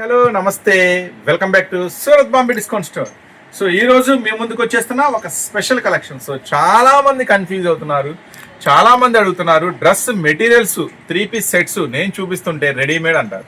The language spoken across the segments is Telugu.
హలో నమస్తే. Welcome back to Surat Bombay discount store so ఈ రోజు మీ ముందుకు వచ్చేస్తున్న ఒక స్పెషల్ కలెక్షన్ సో చాలా మంది కన్ఫ్యూజ్ అవుతున్నారు. చాలా మంది అడుగుతున్నారు dress materials three piece sets నేను చూపిస్తుంటే రెడీమేడ్ అంటారు.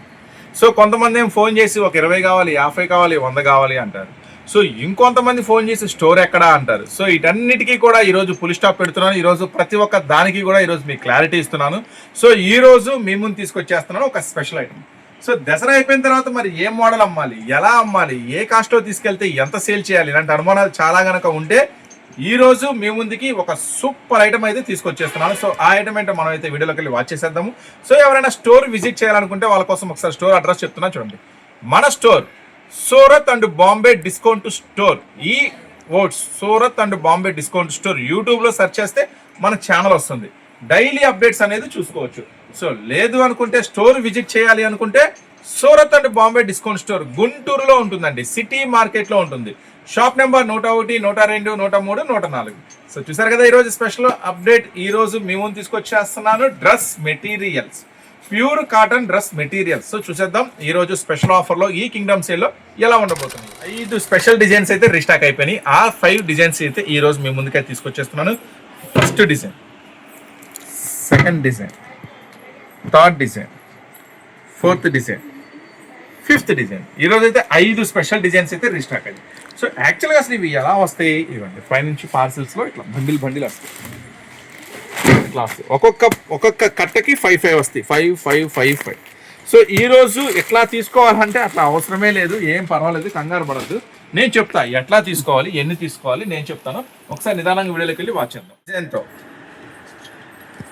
సో కొంతమంది ఏం ఫోన్ చేసి ఒక ఇరవై కావాలి యాభై కావాలి వంద కావాలి అంటారు. సో ఇంకొంతమంది ఫోన్ చేసి స్టోర్ ఎక్కడా అంటారు. సో వీటన్నిటికీ కూడా ఈరోజు ఫుల్ స్టాప్ పెడుతున్నాను. ఈరోజు ప్రతి ఒక్క దానికి కూడా ఈరోజు మీకు క్లారిటీ ఇస్తున్నాను. సో ఈ రోజు మీ ముందు తీసుకొచ్చేస్తున్నాను ఒక స్పెషల్ ఐటమ్ సో దసరా అయిపోయిన తర్వాత మరి ఏ మోడల్ అమ్మాలి? ఎలా అమ్మాలి? ఏ కాస్ట్లో తీసుకెళ్తే ఎంత సేల్ చేయాలి? ఇలాంటి అనుమానాలు చాలా గనక ఉంటే ఈ రోజు మీ ముందుకి ఒక సూపర్ ఐటమ్ అయితే తీసుకొచ్చేస్తున్నాను. సో ఆ ఐటమ్ ఏంటో మనం అయితే వీడియోలోకి వెళ్ళి వాచ్ చేసేద్దాము. సో ఎవరైనా స్టోర్ విజిట్ చేయాలనుకుంటే వాళ్ళ కోసం ఒకసారి స్టోర్ అడ్రస్ చెప్తున్నా చూడండి. మన store Surat and Bombay discount store. ఈ oats Surat and Bombay discount store యూట్యూబ్లో సెర్చ్ చేస్తే మన ఛానల్ వస్తుంది. డైలీ అప్డేట్స్ అనేది చూసుకోవచ్చు. సో లేదు అనుకుంటే స్టోర్ విజిట్ చేయాలి అనుకుంటే Surat and Bombay discount store గుంటూరులో ఉంటుందండి సిటీ మార్కెట్లో ఉంటుంది. షాప్ నెంబర్ నూట ఒకటి నూట రెండు నూట మూడు నూట నాలుగు. సో చూసారు కదా ఈరోజు స్పెషల్ అప్డేట్ ఈ రోజు మీ ముందు తీసుకొచ్చేస్తున్నాను dress materials. Pure cotton dress materials. So చూసేద్దాం ఈరోజు స్పెషల్ ఆఫర్లో ఈ కింగ్డమ్ సేల్లో ఎలా ఉండబోతుంది. ఐదు స్పెషల్ డిజైన్స్ అయితే రీస్టాక్ అయిపోయినాయి. ఆ ఫైవ్ డిజైన్స్ అయితే ఈరోజు మీ ముందుకే తీసుకొచ్చేస్తున్నాను. First design. Second design. Third design. Fourth design. Fifth design. ఈరోజు అయితే ఐదు స్పెషల్ డిజైన్స్ అయితే రీస్టాక్ అయింది సో యాక్చువల్గా అసలు ఇవి ఎలా వస్తాయి? ఇవ్వండి. పైనుంచి పార్సిల్స్లో ఇట్లా బండిల్ బండిల్ వస్తాయి. ఇట్లా వస్తాయి ఒక్కొక్క ఒక్కొక్క కట్టకి ఫైవ్ ఫైవ్ వస్తాయి. Five five five five. So ఈ రోజు ఎట్లా తీసుకోవాలంటే అట్లా అవసరమే లేదు. ఏం పర్వాలేదు కంగారు పడద్దు. నేను చెప్తా ఎట్లా తీసుకోవాలి ఎన్ని తీసుకోవాలి నేను చెప్తాను. ఒకసారి నిదానంగా వీడియోలోకి వెళ్ళి వాచ్ చేద్దాం. డిజైన్తో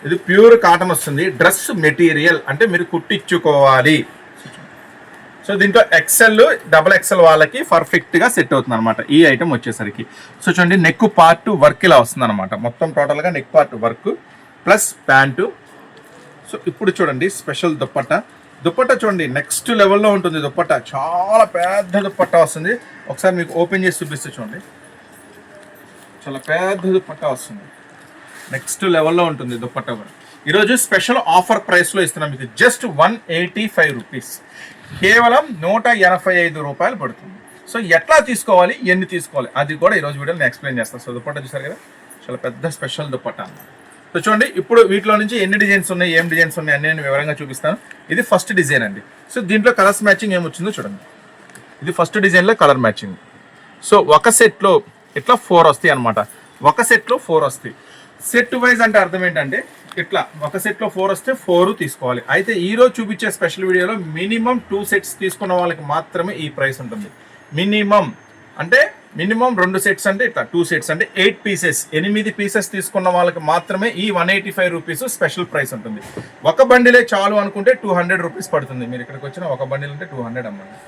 ఇది ప్యూర్ కాటన్ వస్తుంది. డ్రెస్ మెటీరియల్ అంటే మీరు కుట్టించుకోవాలి. సో దీంట్లో ఎక్సెల్ డబల్ ఎక్సెల్ వాళ్ళకి పర్ఫెక్ట్గా సెట్ అవుతుంది అనమాట ఈ ఐటమ్ వచ్చేసరికి. సో చూడండి నెక్ పార్ట్ వర్క్ ఇలా వస్తుంది అనమాట మొత్తం టోటల్గా neck part work plus pant so ఇప్పుడు చూడండి స్పెషల్ దుప్పట్ట. దుప్పట్ట చూడండి నెక్స్ట్ లెవెల్లో ఉంటుంది దుప్పట్ట. చాలా పెద్ద దుప్పట వస్తుంది. ఒకసారి మీకు ఓపెన్ చేసి చూపిస్తే చూడండి. చాలా పెద్ద దుప్పట వస్తుంది. నెక్స్ట్ లెవెల్లో ఉంటుంది దుప్పట్ట కూడా. ఈరోజు స్పెషల్ ఆఫర్ ప్రైస్లో ఇస్తున్నాం మీకు just one eighty five rupees. కేవలం నూట ఎనభై ఐదు రూపాయలు పడుతుంది. సో ఎట్లా తీసుకోవాలి ఎన్ని తీసుకోవాలి అది కూడా ఈరోజు వీడియో నేను ఎక్స్ప్లెయిన్ చేస్తాను. సో దుప్పట్ట చూసారు కదా చాలా పెద్ద స్పెషల్ దుప్పట్ట అన్నమాట. సో చూడండి ఇప్పుడు వీటిలో నుంచి ఎన్ని డిజైన్స్ ఉన్నాయి ఏం డిజైన్స్ ఉన్నాయి అన్ని నేను వివరంగా చూపిస్తాను. ఇది ఫస్ట్ డిజైన్ అండి. సో దీంట్లో కలర్స్ మ్యాచింగ్ ఏమొచ్చిందో చూడండి. ఇది ఫస్ట్ డిజైన్లో కలర్ మ్యాచింగ్. సో ఒక సెట్లో ఇట్లా ఫోర్ వస్తాయి అనమాట ఒక సెట్లో ఫోర్ వస్తాయి. సెట్ వైజ్ అంటే అర్థం ఏంటంటే ఇట్లా ఒక సెట్లో ఫోర్ వస్తే ఫోర్ తీసుకోవాలి. అయితే ఈ రోజు చూపించే స్పెషల్ వీడియోలో మినిమం టూ సెట్స్ తీసుకున్న వాళ్ళకి మాత్రమే ఈ ప్రైస్ ఉంటుంది. మినిమం అంటే మినిమం రెండు సెట్స్ అంటే ఇట్లా టూ సెట్స్ అంటే ఎయిట్ పీసెస్ ఎనిమిది పీసెస్ తీసుకున్న వాళ్ళకి మాత్రమే ఈ one eighty five rupees special price ఉంటుంది. ఒక బండిలే చాలు అనుకుంటే టూ హండ్రెడ్ రూపీస్ పడుతుంది. మీరు ఇక్కడికి వచ్చిన ఒక బండిల్ అంటే టూ హండ్రెడ్ అమ్మండి.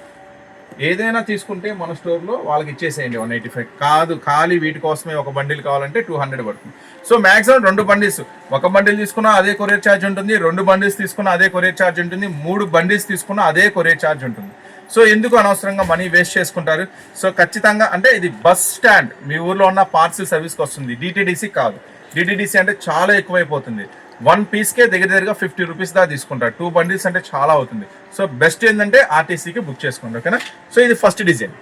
ఏదైనా తీసుకుంటే మన స్టోర్లో వాళ్ళకి ఇచ్చేసేయండి వన్ ఎయిటీ ఫైవ్. కాదు ఖాళీ వీటి కోసమే ఒక బండిల్ కావాలంటే టూ హండ్రెడ్ పడుతుంది. సో మాక్సిమం రెండు బండిల్స్. ఒక బండిల్ తీసుకున్నా అదే కొరియర్ ఛార్జ్ ఉంటుంది రెండు బండిల్స్ తీసుకున్నా అదే కొరియర్ ఛార్జ్ ఉంటుంది మూడు బండిల్స్ తీసుకున్నా అదే కొరియర్ ఛార్జ్ ఉంటుంది. సో ఎందుకు అనవసరంగా మనీ వేస్ట్ చేసుకుంటారు? సో ఖచ్చితంగా అంటే ఇది బస్ స్టాండ్. మీ ఊర్లో ఉన్న పార్సిల్ సర్వీస్కి వస్తుంది డిటీడీసీ కాదు. డిటీడీసీ అంటే చాలా ఎక్కువైపోతుంది. వన్ పీస్కే దగ్గర దగ్గరగా ఫిఫ్టీ రూపీస్ దాకా తీసుకుంటారు. టూ బండిల్స్ అంటే చాలా అవుతుంది. సో బెస్ట్ ఏంటంటే ఆర్టీసీకి బుక్ చేసుకోండి ఓకేనా? సో ఇది ఫస్ట్ డిజైన్.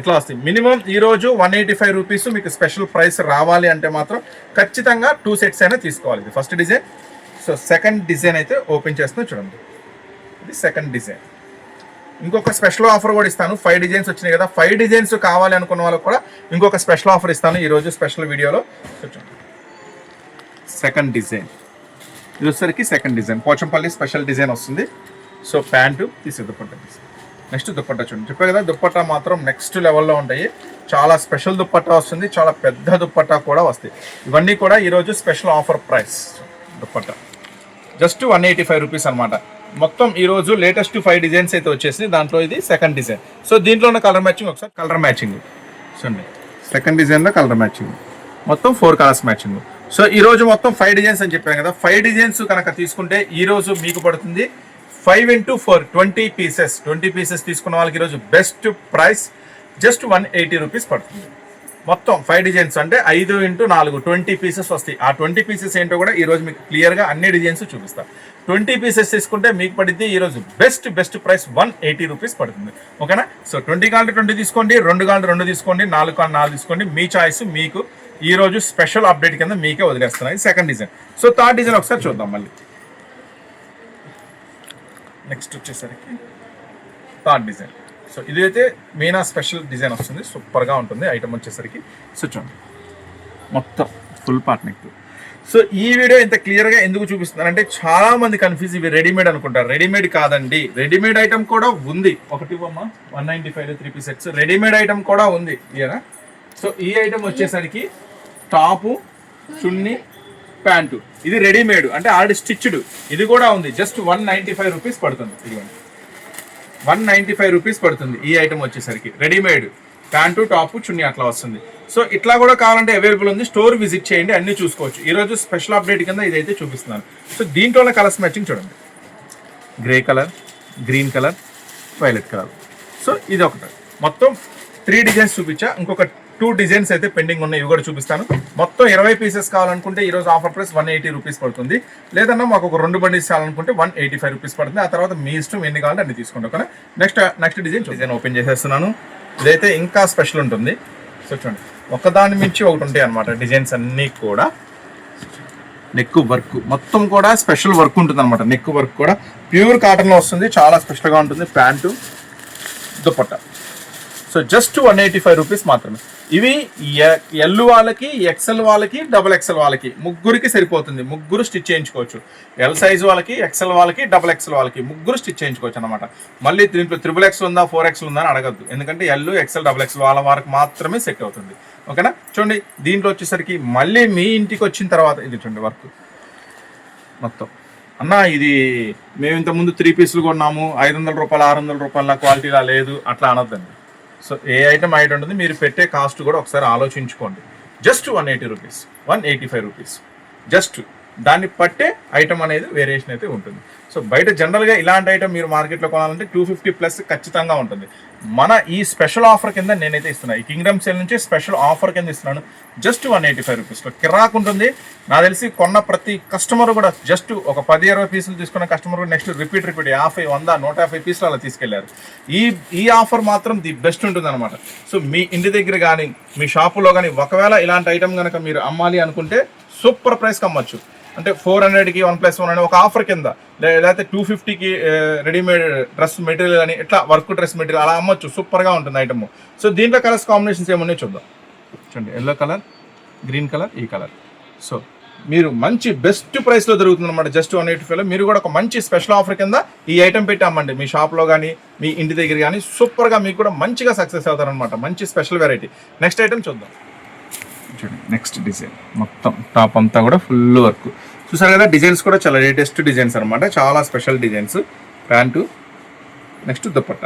ఎట్లా వస్తుంది మినిమం ఈరోజు వన్ ఎయిటీ ఫైవ్ రూపీస్ మీకు స్పెషల్ ప్రైస్ రావాలి అంటే మాత్రం ఖచ్చితంగా టూ సెట్స్ అయినా తీసుకోవాలి. ఇది first design. So second design అయితే ఓపెన్ చేస్తున్నా చూడండి. ఇది సెకండ్ డిజైన్. ఇంకొక స్పెషల్ ఆఫర్ కూడా ఇస్తాను. ఫైవ్ డిజైన్స్ వచ్చినాయి కదా ఫైవ్ డిజైన్స్ కావాలి అనుకున్న వాళ్ళకి కూడా ఇంకొక స్పెషల్ ఆఫర్ ఇస్తాను ఈరోజు స్పెషల్ వీడియోలో. చూడండి. Second design. ఇది వచ్చేసరికి second design Pochampally special design వస్తుంది. సో ప్యాంటు తీసే దుప్పట్ట నెక్స్ట్ దుప్పట్ట చూడండి. చెప్పే కదా దుప్పట్ట మాత్రం నెక్స్ట్ లెవెల్లో ఉంటాయి. చాలా స్పెషల్ దుప్పట్ట వస్తుంది. చాలా పెద్ద దుప్పట్ట కూడా వస్తాయి. ఇవన్నీ కూడా ఈరోజు special offer price dupatta. Just one eighty five rupees అనమాట మొత్తం ఈరోజు లేటెస్ట్ ఫైవ్ డిజైన్స్ అయితే వచ్చేసి దాంట్లో ఇది సెకండ్ డిజైన్ సో దీంట్లో ఉన్న కలర్ మ్యాచింగ్ ఒకసారి కలర్ మ్యాచింగ్ చూడండి. సెకండ్ డిజైన్లో కలర్ మ్యాచింగ్ మొత్తం ఫోర్ కలర్స్ మ్యాచింగ్ సో ఈ రోజు మొత్తం ఫైవ్ డిజైన్స్ అని చెప్పాను కదా. ఫైవ్ డిజైన్స్ కనుక తీసుకుంటే ఈ రోజు మీకు పడుతుంది five into four twenty pieces twenty pieces తీసుకున్న వాళ్ళకి ఈరోజు best price just one eighty rupees పడుతుంది. మొత్తం ఫైవ్ డిజైన్స్ అంటే ఐదు ఇంటూ నాలుగు ట్వంటీ పీసెస్ వస్తాయి. ఆ ట్వంటీ పీసెస్ ఏంటో కూడా ఈ రోజు మీకు క్లియర్గా అన్ని డిజైన్స్ చూపిస్తాను ట్వంటీ పీసెస్ తీసుకుంటే మీకు పడితే ఈరోజు best best price one eighty rupees పడుతుంది. ఓకేనా? సో ట్వంటీ కావాలి ట్వంటీ తీసుకోండి రెండు కాళ్ళు రెండు తీసుకోండి నాలుగు కావాలి నాలుగు తీసుకోండి. మీ చాయిస్ మీకు ఈ రోజు స్పెషల్ అప్డేట్ కింద మీకే వదిలేస్తున్నాయి second design so third design ఒకసారి చూద్దాం మళ్ళీ. నెక్స్ట్ వచ్చేసరికి థర్డ్ డిజైన్ సో ఇది అయితే మీనా స్పెషల్ డిజైన్ వస్తుంది. సూపర్గా ఉంటుంది. ఐటమ్ వచ్చేసరికి. సో చూడండి. మొత్తం ఫుల్ పార్ట్ నెక్ సో ఈ వీడియో ఇంత క్లియర్గా ఎందుకు చూపిస్తున్నానంటే చాలా మంది కన్ఫ్యూజ్ ఇవి రెడీమేడ్ అనుకుంటారు. రెడీమేడ్ కాదండి. రెడీమేడ్ ఐటమ్ కూడా ఉంది. ఒకటి బొమ్మ one ninety five three piece sets readymade item కూడా ఉంది. ఇయరా సో ఈ ఐటమ్ వచ్చేసరికి టాపు చున్నీ ప్యాంటు. ఇది రెడీమేడ్ అంటే ఆల్రెడీ స్టిచ్డ్. ఇది కూడా ఉంది. Just one ninety five rupees పడుతుంది. ఇదిగోండి. వన్ నైంటీ ఫైవ్ రూపీస్ పడుతుంది ఈ ఐటమ్ వచ్చేసరికి. రెడీమేడ్. ప్యాంటు టాపు చున్నీ అట్లా వస్తుంది. సో ఇట్లా కూడా కావాలంటే అవైలబుల్ ఉంది. స్టోర్ విజిట్ చేయండి అన్ని చూసుకోవచ్చు. ఈరోజు స్పెషల్ అప్డేట్ కింద ఇదైతే చూపిస్తున్నాను. సో దీంట్లో కలర్స్ మ్యాచింగ్ చూడండి. Grey colour green colour violet colour. So ఇది ఒకటి. మొత్తం త్రీ డిజైన్స్ చూపించా. ఇంకొక టూ డిజైన్స్ అయితే పెండింగ్ ఉన్నాయి. ఇవి కూడా చూపిస్తాను. మొత్తం ఇరవై పీసెస్ కావాలనుకుంటే ఈ రోజు offer price one eighty rupees పడుతుంది. లేదన్నా మాకు ఒక రెండు బండిస్ కావాలనుకుంటే వన్ ఎయిటీ ఫైవ్ రూపీస్ పడుతుంది. ఆ తర్వాత మీ ఇష్టం ఎన్ని కావాలంటే అన్ని తీసుకోండి. Okay next next design design open చేసేస్తున్నాను. ఇదైతే ఇంకా స్పెషల్ ఉంటుంది. సో చూడండి. ఒకదాని మించి ఒకటి ఉంటాయి అనమాట డిజైన్స్ అన్నీ కూడా. Neck work. మొత్తం కూడా స్పెషల్ వర్క్ ఉంటుంది అనమాట నెక్ వర్క్ కూడా. ప్యూర్ కాటన్లో వస్తుంది. చాలా స్పెషల్గా ఉంటుంది. Pant dupatta. So just one eighty five rupees మాత్రమే. ఇవి ఎల్ వాళ్ళకి ఎక్సెల్ వాళ్ళకి డబుల్ ఎక్సెల్ వాళ్ళకి. ముగ్గురికి సరిపోతుంది. ముగ్గురు స్టిచ్ చేయించుకోవచ్చు. ఎల్ సైజ్ వాళ్ళకి ఎక్సెల్ వాళ్ళకి డబుల్ ఎక్సెల్ వాళ్ళకి. ముగ్గురు స్టిచ్ చేయించుకోవచ్చు అనమాట మళ్ళీ దీంట్లో త్రిబుల్ ఎక్స్ ఉందా ఫోర్ ఎక్స్ ఉందా అని అడగద్దు. ఎందుకంటే ఎల్ ఎక్సెల్ డబుల్ ఎక్సెల్ వాళ్ళ వారికి మాత్రమే సెట్ అవుతుంది. ఓకేనా? చూడండి దీంట్లో వచ్చేసరికి మళ్ళీ మీ ఇంటికి వచ్చిన తర్వాత ఇది చూడండి వర్క్ మొత్తం. అన్న ఇది మేము ఇంత ముందు త్రీ పీసులు కొన్నాము. ఐదు వందల రూపాయలు ఆరు వందల రూపాయల క్వాలిటీలా లేదు. అట్లా అనొద్దండి. సో ఏ ఐటమ్ ఐటమ్ ఉంటుంది మీరు పెట్టే కాస్ట్ కూడా ఒకసారి ఆలోచించుకోండి. Just one eighty rupees one eighty five rupees just దాన్ని పట్టే ఐటమ్ అనేది వేరియేషన్ అయితే ఉంటుంది. సో బయట జనరల్గా ఇలాంటి ఐటమ్ మీరు మార్కెట్లో కొనాలంటే టూ ఫిఫ్టీ ప్లస్ ఖచ్చితంగా ఉంటుంది. మన ఈ స్పెషల్ ఆఫర్ కింద నేనైతే ఇస్తున్నాను ఈ కింగ్డమ్ సేల్ నుంచి స్పెషల్ ఆఫర్ కింద ఇస్తున్నాను. జస్ట్ వన్ ఎయిటీ ఫైవ్ రూపీస్లో కిరాక్ ఉంటుంది. నా తెలిసి కొన్న ప్రతి కస్టమర్ కూడా జస్ట్ ఒక పది ఇరవై పీసులు తీసుకున్న కస్టమర్ కూడా నెక్స్ట్ రిపీట్ రిపీట్ యాభై వంద నూట యాభై పీసులు అలా తీసుకెళ్ళారు. ఈ ఈ ఆఫర్ మాత్రం ది బెస్ట్ ఉంటుంది అనమాట సో మీ ఇంటి దగ్గర కానీ మీ షాపులో కానీ ఒకవేళ ఇలాంటి ఐటమ్ కనుక మీరు అమ్మాలి అనుకుంటే సూపర్ ప్రైస్కి అమ్మచ్చు అంటే ఫోర్ హండ్రెడ్కి వన్ ప్లస్ వన్ అని ఒక ఆఫర్ కింద. లేకపోతే టూ ఫిఫ్టీకి రెడీమేడ్ డ్రెస్ మెటీరియల్ అని ఇట్లా వర్క్ డ్రెస్ మెటీరియల్ అలా అమ్మొచ్చు. సూపర్గా ఉంటుంది ఐటమ్. సో దీంట్లో కలర్స్ కాంబినేషన్స్ ఏమన్నాయో చూద్దాం. చూడండి ఎల్లో కలర్ గ్రీన్ కలర్ ఈ కలర్. సో మీరు మంచి బెస్ట్ ప్రైస్లో దొరుకుతుంది అనమాట జస్ట్ వన్ ఎయిటీ ఫైవ్లో. మీరు కూడా ఒక మంచి స్పెషల్ ఆఫర్ కింద ఈ ఐటమ్ పెట్టి అమ్మండి. మీ షాప్లో కానీ మీ ఇంటి దగ్గర కానీ సూపర్గా మీకు కూడా మంచిగా సక్సెస్ అవుతారనమాట మంచి స్పెషల్ వెరైటీ. నెక్స్ట్ ఐటమ్ చూద్దాం. చూడండి నెక్స్ట్ డిజైన్ మొత్తం టాప్ అంతా కూడా ఫుల్ వర్క్ చూసారు కదా డిజైన్స్ కూడా చాలా లేటెస్ట్ డిజైన్స్ అనమాట చాలా special designs pant next dupatta.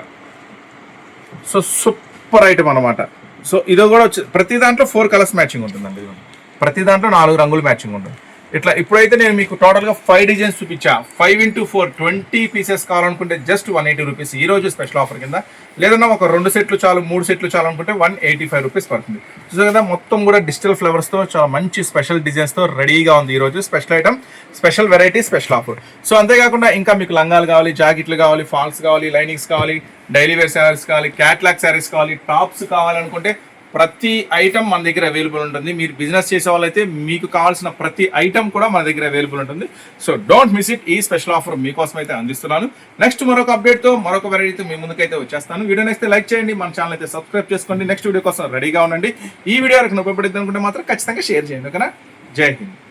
So super item అనమాట సో ఇది కూడా వచ్చి ప్రతి దాంట్లో ఫోర్ కలర్స్ మ్యాచింగ్ ఉంటుందండి. ఇది. ప్రతి దాంట్లో నాలుగు రంగులు మ్యాచింగ్ ఉంటుంది. ఇట్లా ఇప్పుడైతే నేను మీకు టోటల్గా ఫైవ్ డిజైన్స్ చూపించా. Five into four twenty pieces కావాలనుకుంటే జస్ట్ వన్ ఎయిటీ రూపీస్ ఈ రోజు స్పెషల్ ఆఫర్ కింద. లేదన్నా ఒక రెండు సెట్లు చాలు మూడు సెట్లు చాలు అనుకుంటే వన్ ఎయిటీ ఫైవ్ రూపీస్ పడుతుంది. చూసారు కదా మొత్తం కూడా డిజిటల్ ఫ్లవర్స్తో చాలా మంచి స్పెషల్ డిజైన్స్తో రెడీగా ఉంది ఈ రోజు. Special item special variety special offer so అంతేకాకుండా ఇంకా మీకు లంగాలు కావాలి జాకెట్లు కావాలి ఫాల్స్ కావాలి లైనింగ్స్ కావాలి డైలీ వేర్ శారీస్ కావాలి క్యాట్లాగ్ శారీస్ కావాలి టాప్స్ కావాలనుకుంటే ప్రతి ఐటమ్ మన దగ్గర అవైలబుల్ ఉంటుంది. మీరు బిజినెస్ చేసే వాళ్ళైతే మీకు కావాల్సిన ప్రతి ఐటమ్ కూడా మన దగ్గర అవైలబుల్ ఉంటుంది. సో డోంట్ మిస్ ఇట్ ఈ స్పెషల్ ఆఫర్ మీకోసం అయితే అందిస్తున్నాను. నెక్స్ట్ మరొక అప్డేట్తో మరొక వెరైటీతో మీ ముందుకైతే వచ్చేస్తాను. వీడియో నెక్స్ట్ లైక్ చేయండి. మన ఛానల్ అయితే సబ్స్క్రైబ్ చేసుకోండి. నెక్స్ట్ వీడియో కోసం రెడీగా ఉండండి. ఈ వీడియో వరకు ఉపయోగపడింది అనుకుంటే మాత్రం ఖచ్చితంగా షేర్ చేయండి. ఓకేనా? జై హింద్.